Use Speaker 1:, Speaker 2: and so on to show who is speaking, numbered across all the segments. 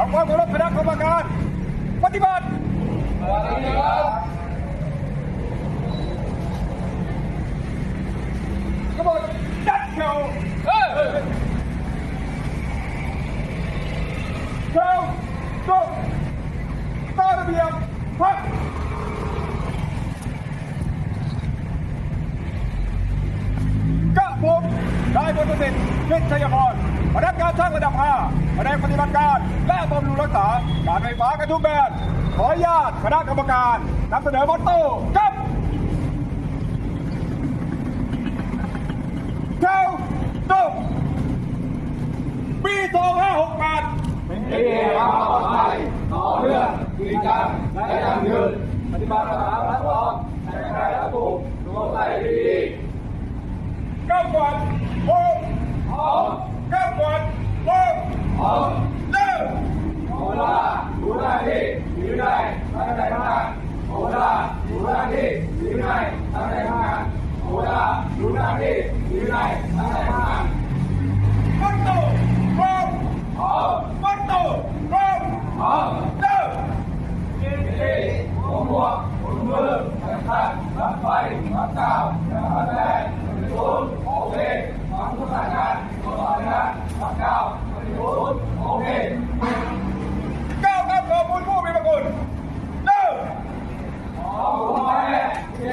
Speaker 1: เอาความเคารพคณะกรรมการ ปฏิบัติกบฏจัดเขียวเออเขียวจบตามระเบียบพักกะผมได้บนประสิทธิ์พิชยพร พนักงานช่างระดับ5แผนกปฏิบัติการ และบำรุงรักษา การไฟฟ้ากระทุ่มแบนขออนุญาตคณะกรรมการนำเสนอมอตโต้กับเจ้าจบปี2568
Speaker 2: เป็นที่ความปลอดภัยต่อเนื่องจริงจังและยั่งยืนปฏิบัติตามรับรองในใครและผู้ดวงใจดี
Speaker 1: ก้าวก่อนโอ้
Speaker 2: พร้อม
Speaker 1: ก้าวก่อนโอ้
Speaker 2: พร้อม
Speaker 1: เริ่ม
Speaker 2: ขอเวลาดูหน้าที่ดีวินัยตั้งใจทำงานขอเว ลาดูหน้าที่ดีวินัยตั้งใจทำงานขอเวลาดูหน้าที่ดีวินัยตั้งใจทำงาน
Speaker 1: มัดตุพร้อม
Speaker 2: พร้อม
Speaker 1: มัดตุพร้อม
Speaker 2: พร้อม
Speaker 1: เริ่ม
Speaker 2: ที่หัวหัวผมุนมือตั้งรับไฟรับกาวรับแรง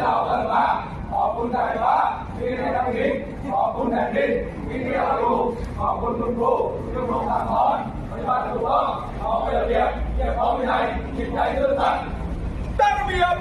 Speaker 2: เราเกิดมาขอบคุณใจฟ้าที่ได้ทำดีขอบคุณแผ่นดินที่ได้
Speaker 1: เราอยู่ขอบคุณคุณครูคุณครู
Speaker 2: สั่งสอนปฏิบัติถูกต้องขอเป็นระเบียบเรียบร้อยวินัยจิตใจซื่อสัตย์ตั้งระเบียบ